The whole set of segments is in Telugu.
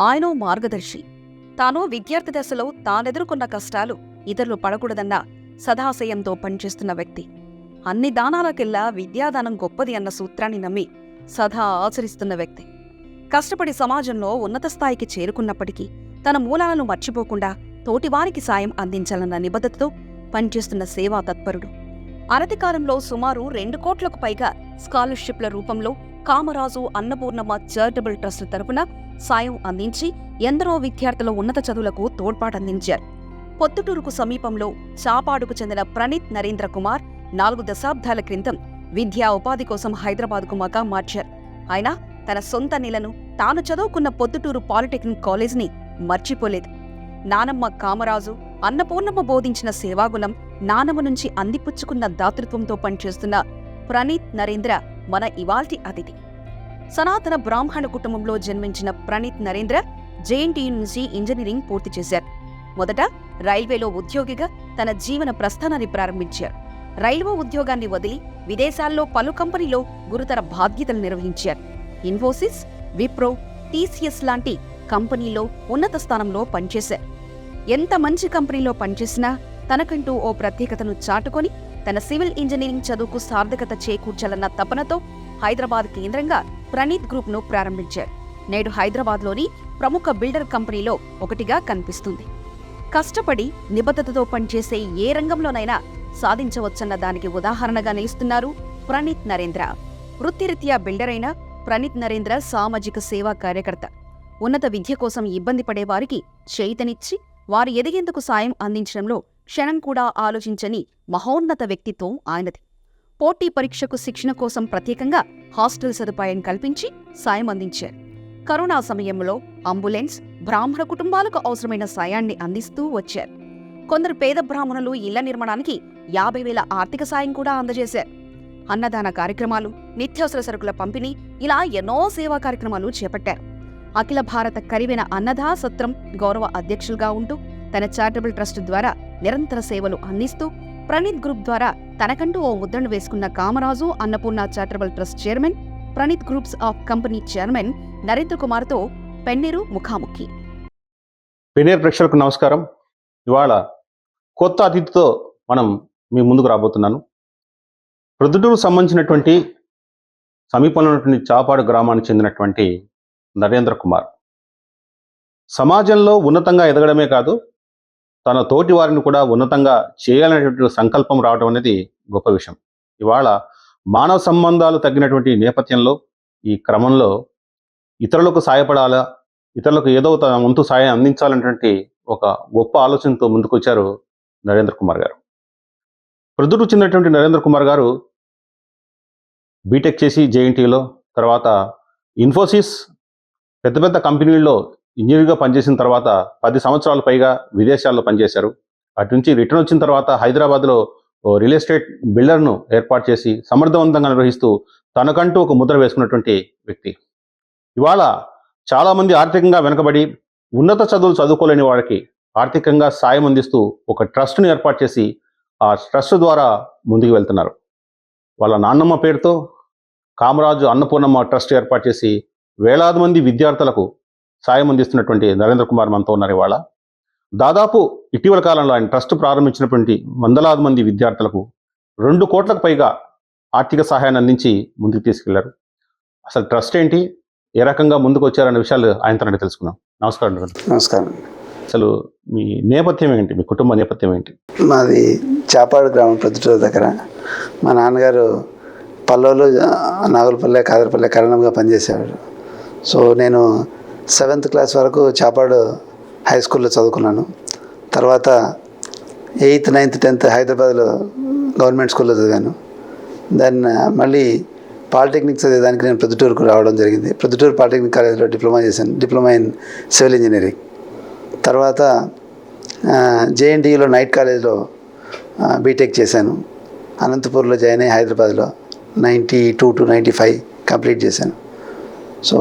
ఆయనో మార్గదర్శి. తాను విద్యార్థి దశలో తానెదుర్కొన్న కష్టాలు ఇతరులు పడకూడదన్న సదాశయంతో పనిచేస్తున్న వ్యక్తి. అన్ని దానాలకెల్లా విద్యాదానం గొప్పది అన్న సూత్రాన్ని నమ్మి సదా ఆచరిస్తున్న వ్యక్తి. కష్టపడి సమాజంలో ఉన్నత స్థాయికి చేరుకున్నప్పటికీ తన మూలాలను మర్చిపోకుండా తోటివారికి సాయం అందించాలన్న నిబద్ధతతో పనిచేస్తున్న సేవా తత్పరుడు అనతి కాలంలో సుమారు రెండు కోట్లకు పైగా స్కాలర్షిప్ల రూపంలో కామరాజు అన్నపూర్ణమ్మ చారిటబుల్ ట్రస్ట్ తరపున సాయం అందించి ఎందరో విద్యార్థుల ఉన్నత చదువులకు తోడ్పాటందించారు పొత్తుటూరుకు సమీపంలో చాపాడుకు చెందిన ప్రణీత్ నరేంద్ర కుమార్ నాలుగు దశాబ్దాల క్రితం విద్యా ఉపాధి కోసం హైదరాబాద్కు మగా మార్చారు. ఆయన తన సొంత నెలను తాను చదువుకున్న పొద్దుటూరు పాలిటెక్నిక్ కాలేజ్ని మర్చిపోలేదు. నానమ్మ కామరాజు అన్నపూర్ణమ్మ బోధించిన సేవాగుణం నానమ్మ నుంచి అందిపుచ్చుకున్న దాతృత్వంతో పనిచేస్తున్న ప్రణీత్ నరేంద్ర మన ఇవాల్టి అతిథి. సనాతన బ్రాహ్మణ కుటుంబంలో జన్మించిన ప్రణీత్ నరేంద్ర జేఎన్టీయూ నుంచి ఇంజనీరింగ్ పూర్తి చేశారు. మొదట రైల్వేలో ఉద్యోగిగా తన జీవన ప్రస్థానాన్ని ప్రారంభించారు. రైల్వే ఉద్యోగాన్ని వదిలి విదేశాల్లో పలు కంపెనీలో గురుతర బాధ్యతలు నిర్వహించారు. ఇన్ఫోసిస్ విప్రో టీసీఎస్ లాంటి కంపెనీలో ఉన్నత స్థానంలో పనిచేశారు. ఎంత మంచి కంపెనీలో పనిచేసినా తనకంటూ ఓ ప్రత్యేకతను చాటుకొని తన సివిల్ ఇంజనీరింగ్ చదువుకు సార్థకత చేకూర్చాలన్న తపనతో హైదరాబాద్ కేంద్రంగా ప్రణీత్ గ్రూప్ను ప్రారంభించారు. నేడు హైదరాబాద్లోని ప్రముఖ బిల్డర్ కంపెనీలో ఒకటిగా కనిపిస్తుంది. కష్టపడి నిబద్ధతతో పనిచేసే ఏ రంగంలోనైనా సాధించవచ్చన్న దానికి ఉదాహరణగా నిలుస్తున్నారు ప్రణీత్ నరేంద్ర. వృత్తిరీత్యా బిల్డర్ అయిన ప్రణీత్ నరేంద్ర సామాజిక సేవా కార్యకర్త. ఉన్నత విద్య కోసం ఇబ్బంది పడేవారికి చైతనిచ్చి చేయితనిచ్చి వారు ఎదిగేందుకు సాయం అందించడంలో క్షణం కూడా ఆలోచించని మహోన్నత వ్యక్తిత్వం ఆయనది. పోటీ పరీక్షకు శిక్షణ కోసం ప్రత్యేకంగా హాస్టల్ సదుపాయం కల్పించి సాయం అందించారు. కరోనా సమయంలో అంబులెన్స్ బ్రాహ్మణ కుటుంబాలకు అవసరమైన సాయాన్ని అందిస్తూ వచ్చారు. కొందరు పేద బ్రాహ్మణులు ఇళ్ళ నిర్మాణానికి యాభై వేల ఆర్థిక సాయం కూడా అందజేశారు. అన్నదాన కార్యక్రమాలు నిత్యావసర సరుకుల పంపిణీ ఇలా ఎన్నో సేవా కార్యక్రమాలు చేపట్టారు. అఖిల భారత కరివెన అన్నదా సత్రం గౌరవ అధ్యక్షులుగా ఉంటూ తన చారిటబుల్ ట్రస్ట్ ద్వారా నిరంతర సేవలు అందిస్తూ ప్రణీత్ గ్రూప్ ద్వారా తనకంటూ ఓ ముద్రను వేసుకున్న Kamaraju Annapurna charitable trust chairman Praneeth groups of company chairman Narendra కుమార్తో పెన్నేరు ముఖాముఖి. పెన్నేరు ప్రేక్షకులకు నమస్కారం. ఇవాళ కొత్త అతిథితో మనం మీ ముందుకు రాబోతున్నాను. ప్రొద్దుటూరు సంబంధించినటువంటి సమీపంలో ఉన్నటువంటి చాపాడు గ్రామానికి చెందినటువంటి నరేంద్ర కుమార్. సమాజంలో ఉన్నతంగా ఎదగడమే కాదు తన తోటి వారిని కూడా ఉన్నతంగా చేయాలనేటువంటి సంకల్పం రావడం అనేది గొప్ప విషయం. ఇవాళ మానవ సంబంధాలు తగ్గినటువంటి నేపథ్యంలో ఈ క్రమంలో ఇతరులకు సాయపడాలా ఇతరులకు ఏదో తన వంతు సాయం అందించాలనేటువంటి ఒక గొప్ప ఆలోచనతో ముందుకొచ్చారు నరేంద్ర కుమార్ గారు. ప్రొద్దుటూ చెందినటువంటి నరేంద్ర కుమార్ గారు బీటెక్ చేసి జేఎన్టీలో తర్వాత ఇన్ఫోసిస్ పెద్ద పెద్ద కంపెనీల్లో ఇంజనీర్గా పనిచేసిన తర్వాత పది సంవత్సరాలు పైగా విదేశాల్లో పనిచేశారు. అటు నుంచి రిటర్న్ వచ్చిన తర్వాత హైదరాబాద్లో ఓ రియల్ ఎస్టేట్ బిల్డర్ను ఏర్పాటు చేసి సమర్థవంతంగా నిర్వహిస్తూ తనకంటూ ఒక ముద్ర వేసుకున్నటువంటి వ్యక్తి. ఇవాళ చాలామంది ఆర్థికంగా వెనకబడి ఉన్నత చదువులు చదువుకోలేని వారికి ఆర్థికంగా సాయం అందిస్తూ ఒక ట్రస్ట్ని ఏర్పాటు చేసి ఆ ట్రస్ట్ ద్వారా ముందుకు వెళ్తున్నారు. వాళ్ళ నాన్నమ్మ పేరుతో కామరాజు అన్నపూర్ణమ్మ ట్రస్ట్ ఏర్పాటు చేసి వేలాది మంది విద్యార్థులకు సాయం అందిస్తున్నటువంటి నరేంద్ర కుమార్ మనతో ఉన్నారు ఇవాళ. దాదాపు ఇటీవల కాలంలో ఆయన ట్రస్ట్ ప్రారంభించినటువంటి వందలాది మంది విద్యార్థులకు రెండు కోట్లకు పైగా ఆర్థిక సహాయాన్ని అందించి ముందుకు తీసుకెళ్ళారు. అసలు ట్రస్ట్ ఏంటి? ఏ రకంగా ముందుకు వచ్చారనే విషయాలు ఆయనతో అడిగి తెలుసుకుందాం. నమస్కారం. నమస్కారం. అసలు మీ నేపథ్యం ఏంటి? మీ కుటుంబ నేపథ్యం ఏంటి? మాది చాపాడు గ్రామం ప్రొద్దుటూరు దగ్గర. మా నాన్నగారు పల్లెలు నాగులపల్లె కాదరపల్లె కరణంగా పనిచేసేవాడు సో నేను సెవెంత్ క్లాస్ వరకు చాపాడు హై స్కూల్లో చదువుకున్నాను. తర్వాత ఎయిత్ నైన్త్ టెన్త్ హైదరాబాద్లో గవర్నమెంట్ స్కూల్లో చదివాను. దెన్ మళ్ళీ పాలిటెక్నిక్ చదివేదానికి నేను ప్రొద్దుటూరుకు రావడం జరిగింది. ప్రొద్దుటూరు పాలిటెక్నిక్ కాలేజ్లో డిప్లొమా చేశాను. Diploma in civil engineering. తర్వాత జేఎన్టీయూలో నైట్ కాలేజ్లో బీటెక్ చేశాను. అనంతపూర్లో జాయిన్ అయ్యి హైదరాబాద్లో ninety two to ninety five complete చేశాను. సో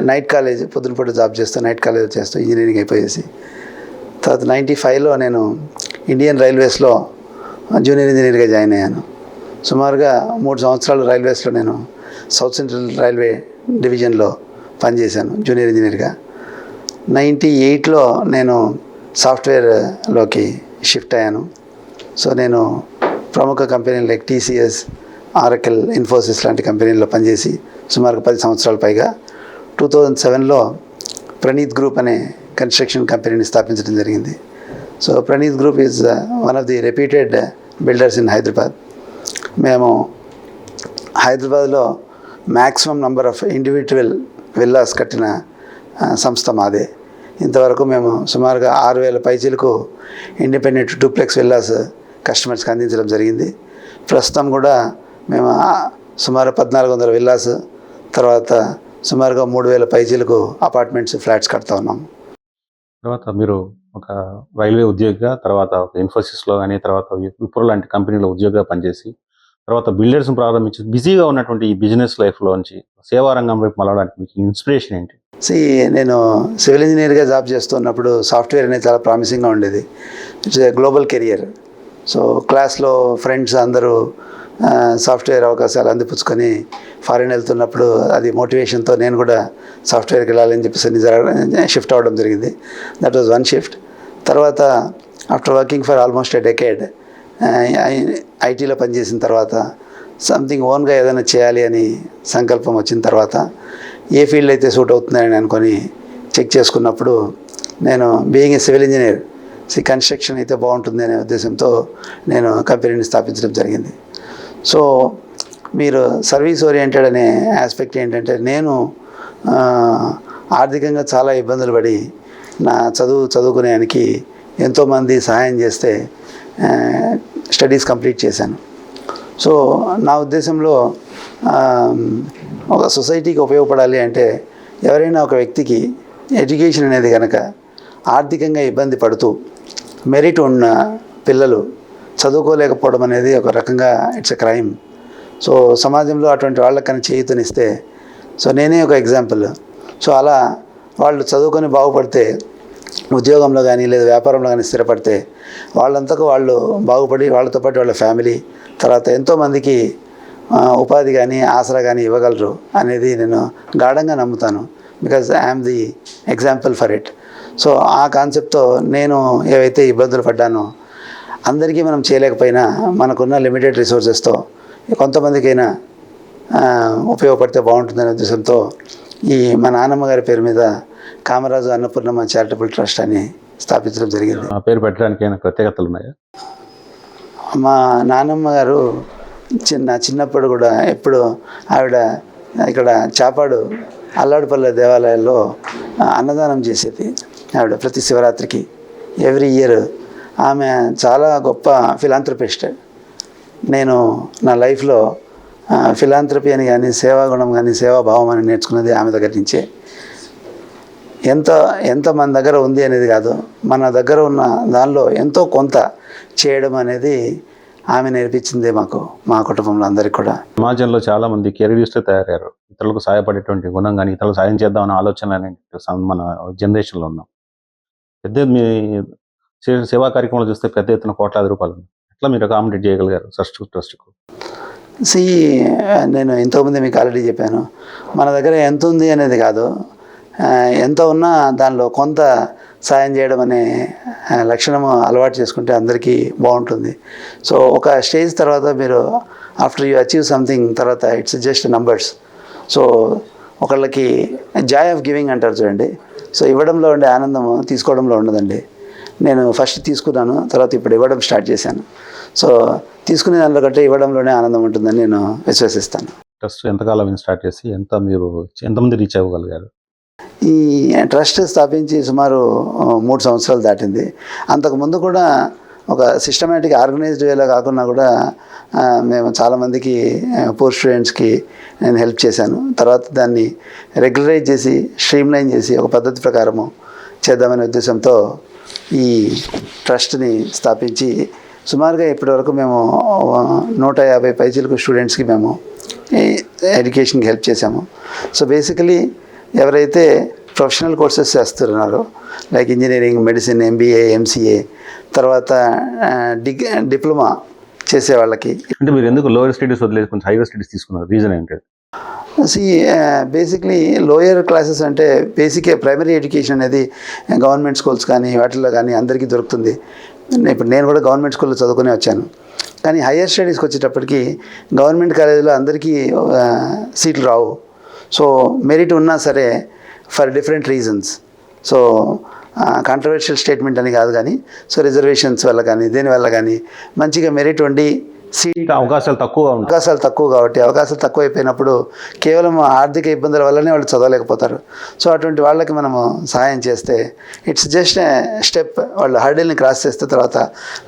నైట్ కాలేజ్ పొద్దునపూట జాబ్ చేస్తూ నైట్ కాలేజ్ చేస్తూ ఇంజనీరింగ్ అయిపోయేసి. తర్వాత నైంటీ ఫైవ్లో నేను ఇండియన్ రైల్వేస్లో జూనియర్ ఇంజనీర్గా జాయిన్ అయ్యాను. సుమారుగా మూడు సంవత్సరాలు రైల్వేస్లో నేను సౌత్ సెంట్రల్ రైల్వే డివిజన్లో పనిచేశాను జూనియర్ ఇంజనీర్గా. నైంటీ ఎయిట్లో నేను సాఫ్ట్వేర్లోకి షిఫ్ట్ అయ్యాను. సో నేను ప్రముఖ కంపెనీలు లైక్ టీసీఎస్ ఆరకల్ ఇన్ఫోసిస్ లాంటి కంపెనీల్లో పనిచేసి సుమారు పది సంవత్సరాల పైగా. టూ థౌజండ్ సెవెన్లో ప్రణీత్ గ్రూప్ అనే కన్స్ట్రక్షన్ కంపెనీని స్థాపించడం జరిగింది. So Praneeth group is one of the reputed builders in Hyderabad మేము హైదరాబాద్లో maximum number of individual villas కట్టిన uh, సంస్థ మాదే. ఇంతవరకు మేము సుమారుగా ఆరు వేల పైచీలకు ఇండిపెండెంట్ డూప్లెక్స్ విల్లాస్ కస్టమర్స్కి అందించడం జరిగింది. ప్రస్తుతం కూడా మేము uh, సుమారు పద్నాలుగు వందల విల్లాస్ తర్వాత సుమారుగా మూడు వేల పైచీలకు అపార్ట్మెంట్స్ ఫ్లాట్స్ కడతా ఉన్నాము తర్వాత మీరు ఒక రైల్వే ఉద్యోగిగా తర్వాత ఒక ఇన్ఫోసిస్లో కానీ తర్వాత విప్రో లాంటి కంపెనీలో ఉద్యోగిగా పనిచేసి తర్వాత బిల్డర్స్ని ప్రారంభించి బిజీగా ఉన్నటువంటి ఈ బిజినెస్ లైఫ్లో నుంచి సేవా రంగం వైపు మలవడానికి మీకు ఇన్స్పిరేషన్ ఏంటి? సి నేను సివిల్ ఇంజనీర్గా జాబ్ చేస్తున్నప్పుడు సాఫ్ట్వేర్ అనేది చాలా ప్రామిసింగ్గా ఉండేది. It's a global career. So క్లాస్లో ఫ్రెండ్స్ అందరూ సాఫ్ట్వేర్ అవకాశాలు అందిపుచ్చుకొని ఫారిన్ వెళ్తున్నప్పుడు అది మోటివేషన్తో నేను కూడా సాఫ్ట్వేర్కి వెళ్ళాలని చెప్పేసి షిఫ్ట్ అవ్వడం జరిగింది. దట్ వాజ్ వన్ షిఫ్ట్ తర్వాత after working for almost a decade ఐటీలో పనిచేసిన తర్వాత సంథింగ్ ఓన్గా ఏదైనా చేయాలి అని సంకల్పం వచ్చిన తర్వాత ఏ ఫీల్డ్ అయితే సూట్ అవుతుందని అనుకొని చెక్ చేసుకున్నప్పుడు నేను being a civil engineer see construction అయితే బాగుంటుంది అనే ఉద్దేశంతో నేను కంపెనీని స్థాపించడం జరిగింది. సో మీరు సర్వీస్ ఓరియంటెడ్ అనే ఆస్పెక్ట్ ఏంటంటే నేను ఆర్థికంగా చాలా ఇబ్బందులు పడి నా చదువు చదువుకునేదానికి ఎంతోమంది సహాయం చేస్తే స్టడీస్ కంప్లీట్ చేశాను. సో నా ఉద్దేశంలో ఒక సొసైటీకి ఉపయోగపడాలి అంటే ఎవరైనా ఒక వ్యక్తికి ఎడ్యుకేషన్ అనేది కనుక ఆర్థికంగా ఇబ్బంది పడుతూ మెరిట్ ఉన్న పిల్లలు చదువుకోలేకపోవడం అనేది ఒక రకంగా ఇట్స్ ఎ క్రైమ్ సో సమాజంలో అటువంటి వాళ్ళకని చేయుతనిస్తే సో నేనే ఒక ఎగ్జాంపుల్ సో అలా వాళ్ళు చదువుకొని బాగుపడితే ఉద్యోగంలో కానీ లేదా వ్యాపారంలో కానీ స్థిరపడితే వాళ్ళంతకు వాళ్ళు బాగుపడి వాళ్ళతో పాటు వాళ్ళ ఫ్యామిలీ తర్వాత ఎంతోమందికి ఉపాధి కానీ ఆసరా కానీ ఇవ్వగలరు అనేది నేను గాఢంగా నమ్ముతాను. Because I'm the example for it so ఆ కాన్సెప్ట్తో నేను ఏవైతే ఇబ్బందులు పడ్డానో అందరికీ మనం చేయలేకపోయినా మనకున్న లిమిటెడ్ రిసోర్సెస్తో కొంతమందికైనా ఉపయోగపడితే బాగుంటుందనే ఉద్దేశంతో ఈ మా నాన్నమ్మ గారి పేరు మీద కామరాజు అన్నపూర్ణమ్మ చారిటబుల్ ట్రస్ట్ అని స్థాపించడం జరిగింది. ఆ పేరు పెట్టడానికి ఏమైనా ప్రత్యేకతలు ఉన్నాయా? మా నాన్నమ్మ గారు చిన్న చిన్నప్పుడు కూడా ఎప్పుడు ఆవిడ ఇక్కడ చాపాడు అల్లాడుపల్లె దేవాలయాల్లో అన్నదానం చేసేది ఆవిడ ప్రతి శివరాత్రికి. ఎవ్రీ ఇయర్ ఆమె చాలా గొప్ప ఫిలాంథ్రపిస్ట్. నేను నా లైఫ్లో ఫిలాంథ్రపీ అని కానీ సేవాగుణం కానీ సేవాభావం అని నేర్చుకున్నది ఆమె దగ్గర నుంచే. ఎంత ఎంత మన దగ్గర ఉంది అనేది కాదు మన దగ్గర ఉన్న దానిలో ఎంతో కొంత చేయడం అనేది ఆమె నేర్పించిందే మాకు మా కుటుంబంలో అందరికీ కూడా. సమాజంలో చాలా మంది తయారయ్యారు. ఇతరులకు సహాయపడేటువంటి గుణం కానీ ఇతరులకు సాయం చేద్దామనే ఆలోచన అనే మన జనరేషన్లో ఉన్నాం. పెద్ద మీ సేవా కార్యక్రమాలు చూస్తే పెద్ద ఎత్తున కోట్లాది రూపాయలు ఎట్లా మీరు అకామిడేట్ చేయగలిగారు ట్రస్ట్ ట్రస్ట్కు సి నేను ఇంతకుముందు మీకు ఆల్రెడీ చెప్పాను. మన దగ్గర ఎంత ఉంది అనేది కాదు. ఎంత ఉన్నా దానిలో కొంత సాయం చేయడం అనే లక్షణము అలవాటు చేసుకుంటే అందరికీ బాగుంటుంది. సో ఒక స్టేజ్ తర్వాత మీరు ఆఫ్టర్ యూ అచీవ్ సంథింగ్ తర్వాత ఇట్స్ జస్ట్ నంబర్స్ సో ఒకళ్ళకి జాయ్ ఆఫ్ గివింగ్ అంటారు చూడండి. సో ఇవ్వడంలో ఉండే ఆనందము తీసుకోవడంలో ఉండదండి. నేను ఫస్ట్ తీసుకున్నాను తర్వాత ఇప్పుడు ఇవ్వడం స్టార్ట్ చేశాను. సో తీసుకునే దాంట్లో కంటే ఇవ్వడంలోనే ఆనందం ఉంటుందని నేను విశ్వసిస్తాను. ట్రస్ట్ ఎంతకాలం స్టార్ట్ చేసి ఎంత మీరు ఎంతమంది రీచ్ అవ్వగలిగారు? ఈ ట్రస్ట్ స్థాపించి సుమారు మూడు సంవత్సరాలు దాటింది. అంతకుముందు కూడా ఒక సిస్టమేటిక్ ఆర్గనైజ్డ్ వేలో కాకుండా కూడా మేము చాలామందికి పూర్ స్టూడెంట్స్కి నేను హెల్ప్ చేశాను. తర్వాత దాన్ని రెగ్యులరైజ్ చేసి స్ట్రీమ్లైన్ చేసి ఒక పద్ధతి ప్రకారము చేద్దామనే ఉద్దేశంతో ఈ ట్రస్ట్ని స్థాపించి సుమారుగా ఇప్పటివరకు మేము నూట యాభై పైచీలకు స్టూడెంట్స్కి మేము ఎడ్యుకేషన్కి హెల్ప్ చేశాము. సో బేసికలీ ఎవరైతే ప్రొఫెషనల్ కోర్సెస్ చేస్తున్నారో like engineering medicine MBA MCA తర్వాత డిగ్ డిప్లొమా చేసే వాళ్ళకి అంటే మీరు ఎందుకు లోయర్ స్టడీస్ వదిలేసి కొంచెం హైయర్ స్టడీస్ తీసుకున్నారు? రీజన్ ఏంటి? సి బేసిక్లీ లోయర్ క్లాసెస్ అంటే బేసికే ప్రైమరీ ఎడ్యుకేషన్ అనేది uh, గవర్నమెంట్ స్కూల్స్ కానీ వాటిల్లో కానీ అందరికీ దొరుకుతుంది. ఇప్పుడు నేను కూడా గవర్నమెంట్ స్కూల్లో చదువుకునే వచ్చాను. కానీ హయ్యర్ స్టడీస్కి వచ్చేటప్పటికి గవర్నమెంట్ కాలేజీలో అందరికీ uh, సీట్లు రావు. సో మెరిట్ ఉన్నా సరే for different reasons so controversial statement అని కాదు కానీ సో రిజర్వేషన్స్ వల్ల కానీ దేనివల్ల కానీ మంచిగా మెరిట్ ఉండి సీట్ అవకాశాలు తక్కువగా ఉంటాయి. అవకాశాలు తక్కువ కాబట్టి అవకాశాలు తక్కువ అయిపోయినప్పుడు కేవలం ఆర్థిక ఇబ్బందుల వల్లనే వాళ్ళు చదవలేకపోతారు. సో అటువంటి వాళ్ళకి మనము సహాయం చేస్తే ఇట్స్ జస్ట్ స్టెప్. వాళ్ళు హర్డిల్ని క్రాస్ చేస్తే తర్వాత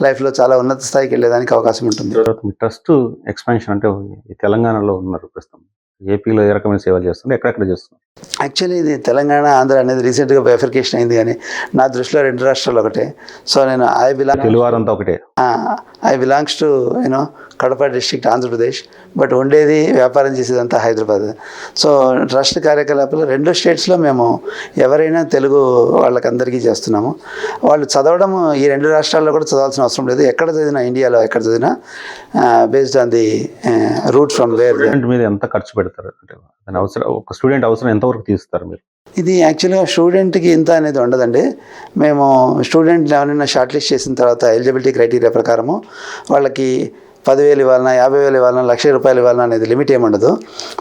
లైఫ్లో చాలా ఉన్నత స్థాయికి వెళ్ళేదానికి అవకాశం ఉంటుంది. తర్వాత మీ ట్రస్ట్ ఎక్స్పాన్షన్ అంటే ఈ తెలంగాణలో ఉన్నారు ప్రస్తుతం. ఏపీలో ఏ రకమైన సేవలు చేస్తున్నారు ఎక్కడెక్కడ చేస్తున్నారు? యాక్చువల్లీ ఇది తెలంగాణ ఆంధ్ర అనేది రీసెంట్గా బైఫర్కేషన్ అయింది కానీ నా దృష్టిలో రెండు రాష్ట్రాలు ఒకటే. సో నేను ఐ బిలాంగ్ తెలుగువారంతా ఒకటే. I belongs to you know Kadapa district Andhra Pradesh but ఉండేది వ్యాపారం చేసేదంతా హైదరాబాద్. సో ట్రస్ట్ కార్యకలాపాలు రెండు స్టేట్స్లో మేము ఎవరైనా తెలుగు వాళ్ళకందరికీ చేస్తున్నాము. వాళ్ళు చదవడం ఈ రెండు రాష్ట్రాల్లో కూడా చదవాల్సిన అవసరం లేదు. ఎక్కడ చదివినా ఇండియాలో ఎక్కడ చదివినా based on the route from where మీద ఎంత ఖర్చు పెడతారు? అంటే అవసరం ఒక స్టూడెంట్ అవసరం ఎంతవరకు తీస్తారు మీరు? ఇది యాక్చువల్గా స్టూడెంట్కి ఇంత అనేది ఉండదండి. మేము స్టూడెంట్ ఎవరైనా షార్ట్ లిస్ట్ చేసిన తర్వాత ఎలిజిబిలిటీ క్రైటీరియా ప్రకారము వాళ్ళకి పదివేలు ఇవ్వాలన్నా యాభై వేలు ఇవ్వాలన్నా లక్ష రూపాయలు ఇవ్వాలన్నా అనేది లిమిట్ ఏముండదు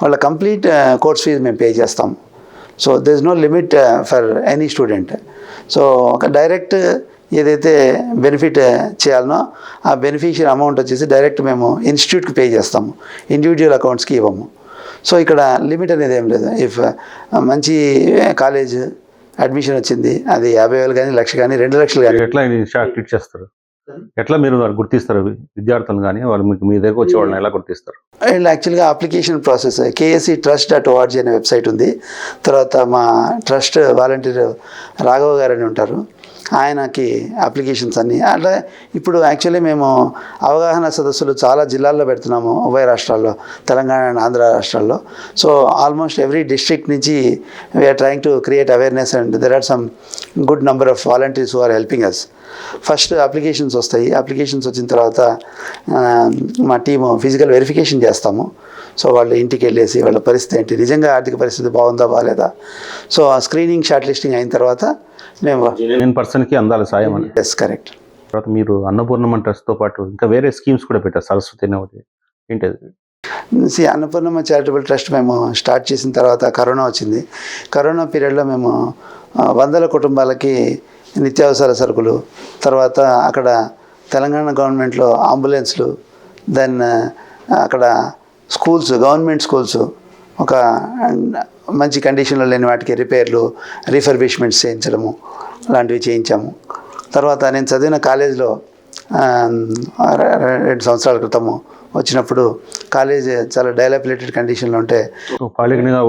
వాళ్ళ కంప్లీట్ కోర్స్ ఫీజు మేము పే చేస్తాం. So there is no limit for any student so ఒక డైరెక్ట్ ఏదైతే బెనిఫిట్ uh, చేయాలనో ఆ బెనిఫిషియల్ అమౌంట్ వచ్చేసి డైరెక్ట్ మేము ఇన్స్టిట్యూట్కి పే చేస్తాము. ఇండివిజువల్ అకౌంట్స్కి ఇవ్వము. సో ఇక్కడ లిమిట్ అనేది ఏం లేదు. ఇఫ్ మంచి కాలేజ్ అడ్మిషన్ వచ్చింది అది యాభై వేలు కానీ లక్ష కానీ రెండు లక్షలు కానీ ఎట్లా ట్రీట్ చేస్తారు? ఎట్లా మీరు గుర్తిస్తారు? విద్యార్థులను కానీ వాళ్ళు మీకు మీ దగ్గరకు వచ్చే వాళ్ళని ఎలా గుర్తిస్తారు? అండ్ యాక్చువల్గా application process KSC trust dot org అనే వెబ్సైట్ ఉంది. తర్వాత మా ట్రస్ట్ వాలంటీర్ రాఘవ గారు అని ఉంటారు. ఆయనకి అప్లికేషన్స్ అన్నీ. అట్లా ఇప్పుడు యాక్చువల్లీ మేము అవగాహన సదస్సులు చాలా జిల్లాల్లో పెడుతున్నాము ఉభయ రాష్ట్రాల్లో తెలంగాణ అండ్ ఆంధ్ర రాష్ట్రాల్లో. సో ఆల్మోస్ట్ ఎవ్రీ డిస్ట్రిక్ట్ నుంచి we're trying to create awareness and there are some good number of volunteers who are helping us first applications వస్తాయి. అప్లికేషన్స్ వచ్చిన తర్వాత మా టీము ఫిజికల్ వెరిఫికేషన్ చేస్తాము. సో వాళ్ళు ఇంటికి వెళ్ళేసి వాళ్ళ పరిస్థితి ఏంటి? నిజంగా ఆర్థిక పరిస్థితి బాగుందా బాగాలేదా సో ఆ స్క్రీనింగ్ షార్ట్ లిస్టింగ్ అయిన తర్వాత నేను పర్సన్కి అందాలి సాయం అని. ఎస్ కరెక్ట్ తర్వాత మీరు అన్నపూర్ణమ్మ ట్రస్ట్తో పాటు ఇంకా వేరే స్కీమ్స్ కూడా పెట్టారు సరస్వతి ఒకటి ఏంటి? సి అన్నపూర్ణమ్మ చారిటబుల్ ట్రస్ట్ మేము స్టార్ట్ చేసిన తర్వాత కరోనా వచ్చింది. కరోనా పీరియడ్లో మేము వందల కుటుంబాలకి నిత్యావసర సరుకులు తర్వాత అక్కడ తెలంగాణ గవర్నమెంట్లో అంబులెన్స్లు దెన్ అక్కడ స్కూల్స్ గవర్నమెంట్ స్కూల్స్ ఒక మంచి కండిషన్లో లేని వాటికి రిపేర్లు రీఫర్బిష్మెంట్స్ చేయించడము లాంటివి చేయించాము. తర్వాత నేను చదివిన కాలేజీలో రెండు సంవత్సరాల క్రితము వచ్చినప్పుడు కాలేజ్ చాలా డైలాపిలేటెడ్ కండిషన్లో ఉంటే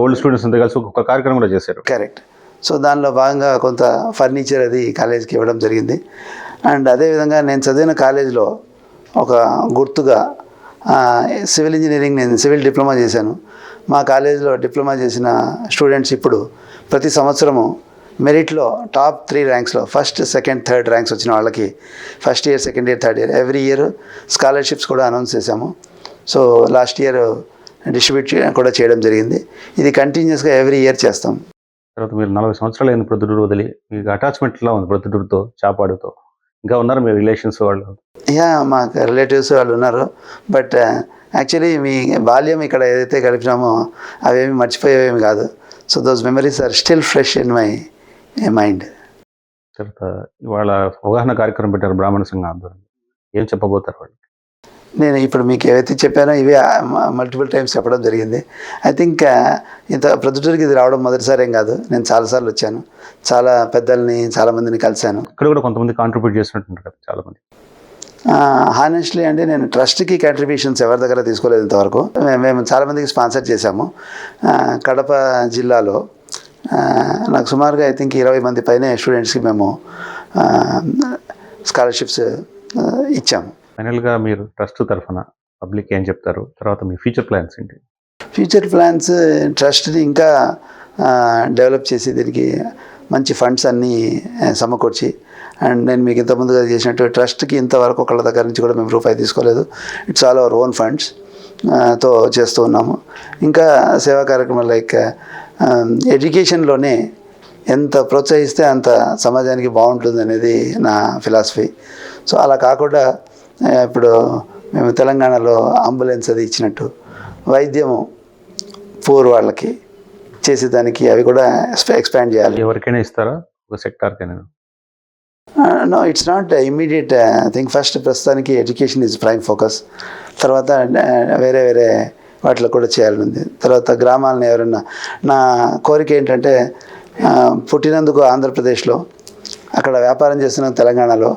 ఓల్డ్ స్టూడెంట్స్ అంతా కలిసి ఒక కార్యక్రమం కూడా చేశారు. కరెక్ట్ సో దానిలో భాగంగా కొంత ఫర్నిచర్ అది కాలేజీకి ఇవ్వడం జరిగింది. అండ్ అదేవిధంగా నేను చదివిన కాలేజీలో ఒక గుర్తుగా సివిల్ ఇంజనీరింగ్ నేను సివిల్ డిప్లొమా చేశాను. మా కాలేజీలో డిప్లొమా చేసిన స్టూడెంట్స్ ఇప్పుడు ప్రతి సంవత్సరము మెరిట్లో టాప్ త్రీ ర్యాంక్స్లో ఫస్ట్ సెకండ్ థర్డ్ ర్యాంక్స్ వచ్చిన వాళ్ళకి first year second year third year every year scholarships కూడా అనౌన్స్ చేశాము. సో లాస్ట్ ఇయర్ డిస్ట్రిబ్యూట్ కూడా చేయడం జరిగింది. ఇది కంటిన్యూస్గా ఎవ్రీ ఇయర్ చేస్తాం. తర్వాత మీరు నలభై సంవత్సరాలు అయిన ప్రొద్దుటూరు వదిలి మీకు అటాచ్మెంట్ ఎలా ఉంది ప్రొద్దుటూరుతో చాపాడుతో. ఇంకా ఉన్నారు మీ రిలేషన్స్ వాళ్ళు? యా మాకు రిలేటివ్స్ వాళ్ళు ఉన్నారు. బట్ యాక్చువల్లీ మీ బాల్యం ఇక్కడ ఏదైతే గడిపినామో అవేమి మర్చిపోయేవేమి కాదు. So those memories are still fresh in my mind తర్వాత ఇవాళ అవగాహన కార్యక్రమం పెట్టారు బ్రాహ్మణ సంఘ ఆధ్వర్యంలో. ఏం చెప్పబోతారు వాళ్ళు? నేను ఇప్పుడు మీకు ఏవైతే చెప్పానో ఇవే మల్టిపుల్ టైమ్స్ చెప్పడం జరిగింది. ఐ థింక్ ఇంత ప్రొద్దుటూరికి ఇది రావడం మొదటిసారి ఏం కాదు. నేను చాలాసార్లు వచ్చాను. చాలా పెద్దల్ని చాలామందిని కలిశాను. ఇక్కడ కూడా కొంతమంది కాంట్రిబ్యూట్ చేసినట్టుంటారు కదా చాలా మంది. హానెస్ట్లీ అంటే నేను ట్రస్ట్కి కంట్రిబ్యూషన్స్ ఎవరి దగ్గర తీసుకోలేదు ఇంతవరకు. మేము చాలామందికి స్పాన్సర్ చేశాము. కడప జిల్లాలో నాకు సుమారుగా ఐ థింక్ ఇరవై మంది పైనే స్టూడెంట్స్కి మేము స్కాలర్షిప్స్ ఇచ్చాము. ఫైనల్గా మీరు ట్రస్ట్ తరఫున పబ్లిక్ ఏం చెప్తారు? తర్వాత మీ ఫ్యూచర్ ప్లాన్స్ ఏంటి? ఫ్యూచర్ ప్లాన్స్ ట్రస్ట్ని ఇంకా డెవలప్ చేసి దీనికి మంచి ఫండ్స్ అన్నీ సమకూర్చి అండ్ నేను మీకు ఇంతకుముందుగా చేసినట్టు ట్రస్ట్కి ఇంతవరకు ఒకళ్ళ దగ్గర నుంచి కూడా మేము రూపాయి తీసుకోలేదు. ఇట్స్ ఆల్ అవర్ ఓన్ ఫండ్స్తో చేస్తూ ఉన్నాము. ఇంకా సేవా కార్యక్రమాలు లైక్ ఎడ్యుకేషన్లోనే ఎంత ప్రోత్సహిస్తే అంత సమాజానికి బాగుంటుంది అనేది నా ఫిలాసఫీ. సో అలా కాకుండా ఇప్పుడు మేము తెలంగాణలో అంబులెన్స్ అది ఇచ్చినట్టు వైద్యము పూర్ వాళ్ళకి చేసేదానికి అవి కూడా ఎక్స్పాండ్ చేయాలి. ఎవరికైనా ఇస్తారా? ఒక సెక్టార్కైనా? No it's not immediate thing first ప్రస్తుతానికి ఎడ్యుకేషన్ ఈజ్ ప్రైమ్ ఫోకస్ తర్వాత uh, వేరే వేరే వాటిలో కూడా చేయాలని ఉంది. తర్వాత గ్రామాలను ఎవరన్నా నా కోరిక ఏంటంటే పుట్టినందుకు ఆంధ్రప్రదేశ్లో అక్కడ వ్యాపారం చేస్తున్న తెలంగాణలో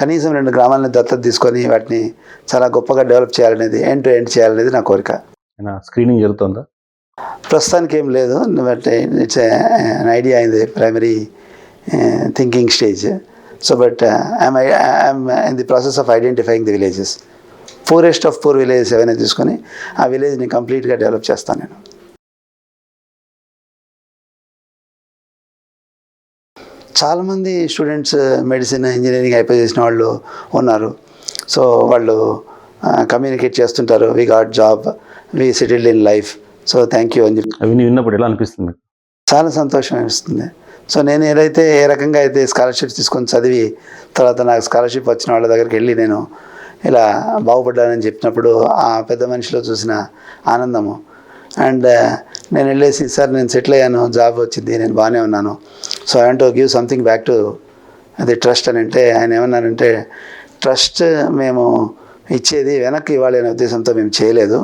కనీసం రెండు గ్రామాలని దత్తత తీసుకొని వాటిని చాలా గొప్పగా డెవలప్ చేయాలనేది ఎండ్ టు ఎండ్ చేయాలనేది నా కోరిక. స్క్రీనింగ్ జరుగుతుందా? ప్రస్తుతానికి ఏం లేదు but it's an idea in the primary thinking stage so but I'm I'm in the process of identifying the villages poorest of poor villages ఏవైనా తీసుకొని ఆ విలేజ్ని కంప్లీట్గా డెవలప్ చేస్తాను నేను. చాలామంది స్టూడెంట్స్ మెడిసిన్ ఇంజనీరింగ్ అయిపోయి చేసిన వాళ్ళు ఉన్నారు. సో వాళ్ళు కమ్యూనికేట్ చేస్తుంటారు. We got job we settled in life so thank you అని చెప్పి అవి విన్నప్పుడు ఎలా అనిపిస్తుంది చాలా సంతోషం అనిపిస్తుంది. సో నేను ఏదైతే ఏ రకంగా అయితే స్కాలర్షిప్స్ తీసుకొని చదివి తర్వాత నాకు స్కాలర్షిప్ వచ్చిన వాళ్ళ దగ్గరికి వెళ్ళి నేను ఇలా బాగుపడ్డానని చెప్పినప్పుడు ఆ పెద్ద మనిషిలో చూసిన ఆనందము. అండ్ నేను వెళ్ళేసి సార్ నేను సెటిల్ అయ్యాను జాబ్ వచ్చింది నేను బాగానే ఉన్నాను. So I want give something back to అది ట్రస్ట్ అని అంటే ఆయన ఏమన్నారంటే ట్రస్ట్ మేము ఇచ్చేది వెనక్కి ఇవ్వాలి అనే ఉద్దేశంతో మేము చేయలేదు.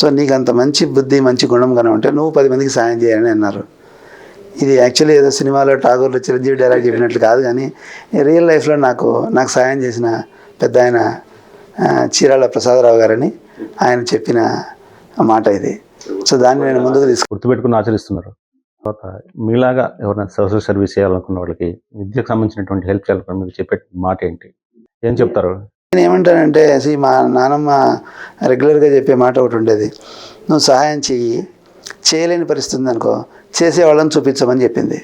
సో నీకు అంత మంచి బుద్ధి మంచి గుణం కనుక ఉంటే నువ్వు పది మందికి సాయం చేయాలని అన్నారు. ఇది యాక్చువల్లీ ఏదో సినిమాలో ఠాగూర్లో చిరంజీవి డైలాగ్ చెప్పినట్లు కాదు కానీ రియల్ లైఫ్లో నాకు నాకు సాయం చేసిన పెద్ద ఆయన చీరాల ప్రసాదరావు గారని ఆయన చెప్పిన మాట ఇది. సో దాన్ని నేను ముందుకు తీసుకు గుర్తుపెట్టుకుని ఆచరిస్తున్నారు. తర్వాత మీలాగా ఎవరైనా సోషల్ సర్వీస్ చేయాలనుకున్న వాళ్ళకి విద్యకు సంబంధించినటువంటి హెల్ప్ చేయాలనుకున్న మీకు చెప్పే మాట ఏంటి? ఏం చెప్తారు? నేను ఏమంటానంటే సి మా నానమ్మ రెగ్యులర్గా చెప్పే మాట ఒకటి ఉండేది. నువ్వు సహాయం చెయ్యి చేయలేని పరిస్థితి ఉందనుకో అనుకో చేసేవాళ్ళని చూపించమని చెప్పింది.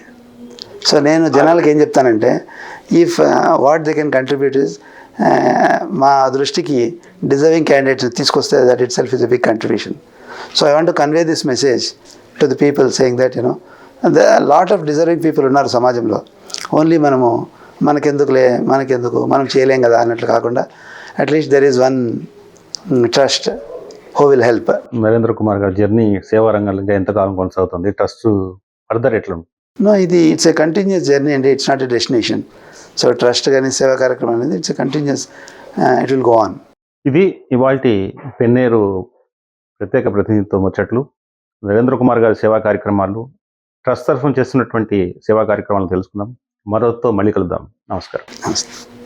సో నేను జనాలకు ఏం చెప్తానంటే if what they can contribute is మా దృష్టికి డిజర్వింగ్ క్యాండిడేట్స్ తీసుకొస్తే that itself is a big contribution. So I want to convey this message to the people saying that you know the lot of deserving people ఉన్నారు సమాజంలో. ఓన్లీ మనము మనకెందుకులే మనకెందుకు మనం చేయలేం కదా అన్నట్లు కాకుండా at least there is one trust who will help Narendra Kumar గారి జర్నీ సేవా రంగంలో ఇంకా ఎంతకాలం కొనసాగుతుంది? ట్రస్ట్ ఫర్దర్ ఎట్లా? నో ఇది ఇట్స్ ఎ కంటిన్యూస్ జర్నీ అండి it's not a destination so trust కానీ సేవా కార్యక్రమం అనేది it's a continuous it will go on ఇది ఇవాల్టి పెన్నేరు ప్రత్యేక ప్రతినిధితో ముచ్చట్లు నరేంద్ర కుమార్ గారి సేవా కార్యక్రమాలు ట్రస్ట్ తరఫున చేస్తున్నటువంటి సేవా కార్యక్రమాలు తెలుసుకుందాం. మరోతో మళ్ళీ కలుద్దాం. నమస్కారం. నమస్తే